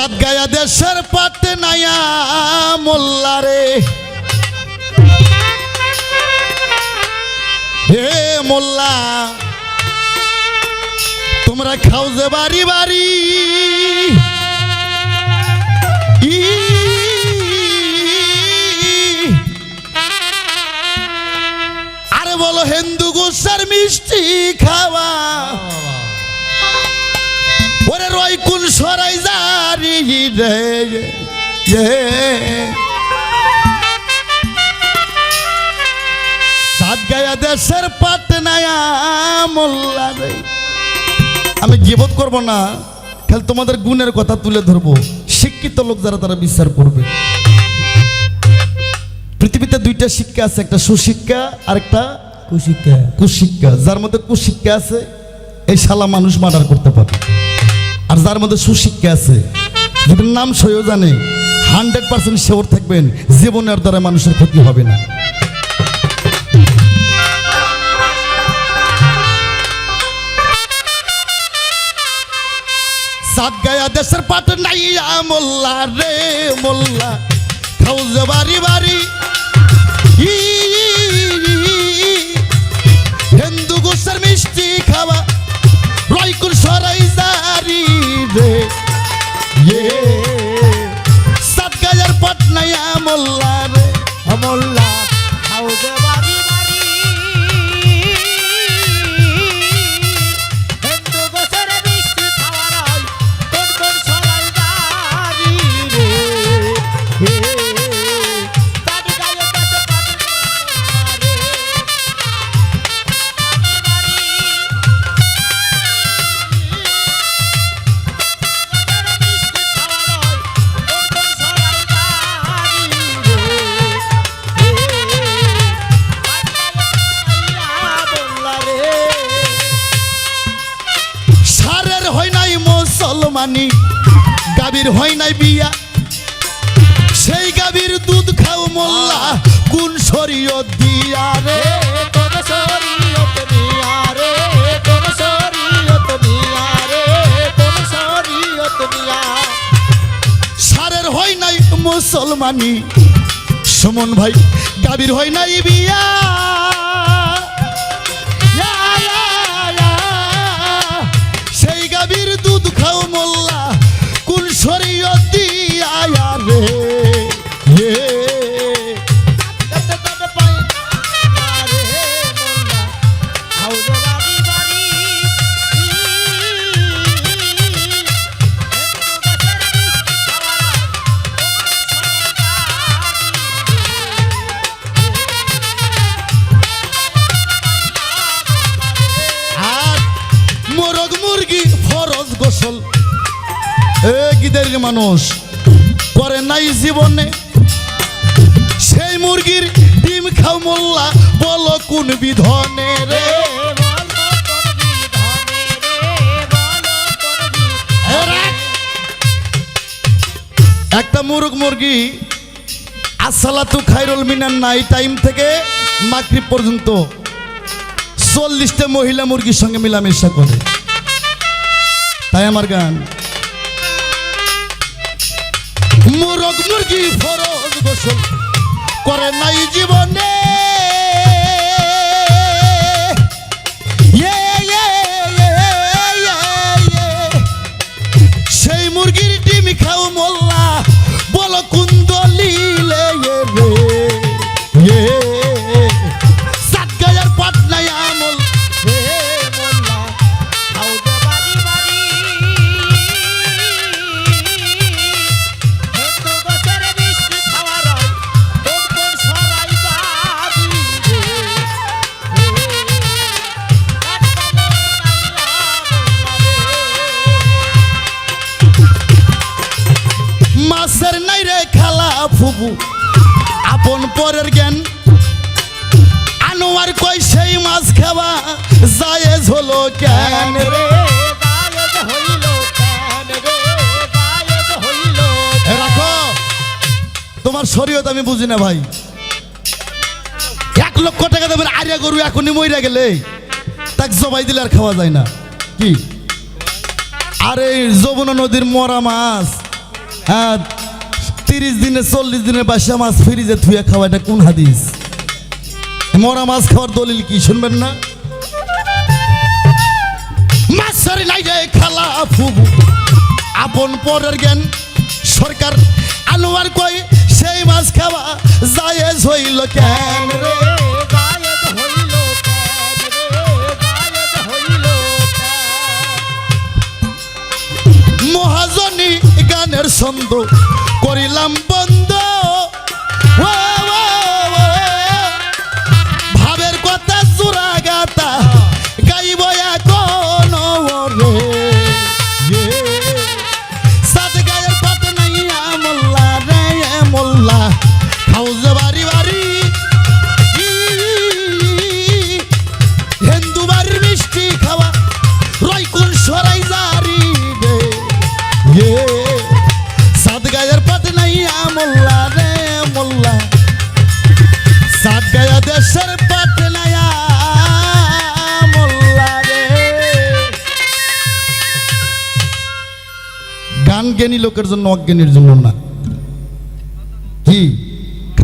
সাত গায়া দেশের পাটে নাইয়া মোল্লারে হে মোল্লা, তোমরা খাও যে বাড়ি বাড়ি। আরে বলো হিন্দু গুসার মিষ্টি খাওয়া। ওরে রয় কোন সরাই জারি রে এ। সাত গায়া দেশের পাট নায়া মোল্লা আমি গিবত করব না খালি তোমাদের গুণের কথা তুলে ধরবো। শিক্ষিত লোক যারা তারা বিচার করবে। পৃথিবীতে দুইটা শিক্ষা আছে একটা সুশিক্ষা আর একটা কুশিকা কুশিক্ষা। যার মধ্যে কুশিক্ষা আছে এই শালা মানুষ মার্ডার করতে পারে আর যার মধ্যে সুশিক্ষা আছে যদি নাম সইও জানে হান্ড্রেড পার্সেন্ট শিওর থাকবেন জীবনের দ্বারা মানুষের ক্ষতি হবে না সাত গায়া দেশের পাট মোল্লা রে মোল্লা যে বাড়ি বাড়ি হিন্দু গোসার মিষ্টি খাওয়া পাট মোল্লা রে মোল্লা খাও বাড়ি গাবির হয় নাই বিয়া। সেই গাবির দুধ খাও মোল্লা কোন শরীয়ত দিয়া রে। সারের হয় নাই মুসলমানি। সুমন ভাই গাবির হয় নাই বিয়া। গোসল এ গিদের মানুষ। করে নাই জীবনে। সেই মুরগির ডিম খাও মোল্লা বলো কোন বিধনে রে। একটা মুরগ মুরগি আসসালাতু খাইরুল মিনার নাই টাইম থেকে মাগরিব পর্যন্ত চল্লিশটা মহিলা মুরগির সঙ্গে মিলামেশা করে। তাই আমার গান। মুরগ মুরগি ফরজ গোসল করে নাই জীবনে। মাছের নাই রে খেলা ফুবু। আপন পরের জ্ঞান। আনোয়ার কই সেই মাছ খাওয়া জায়েজ হলো কেন তোমার শরীয়ত আমি বুঝি না ভাই। এক লক্ষ টাকা দেবেন, আরিয়া গরু এখনই মইরা গেলে। তাক জবাই দিলে আর খাওয়া যায় না। কি? আরে যমুনা নদীর মরা মাছ। হ্যাঁ তিরিশ দিনে চল্লিশ বাসা মাছ ফ্রিজে খাওয়া, এটা কোন হাদিস? মরা মাছ খাওয়ার দলিল কি, শুনবেন না? খেলা আপন পরের জ্ঞান সরকার আনোয়ার কই, সেই মাছ খাওয়া জায়েজ হইল কেন রে? ছন্দ করিলাম। জ্ঞানী লোকের জন্য অজ্ঞানীর জন্য না। কি?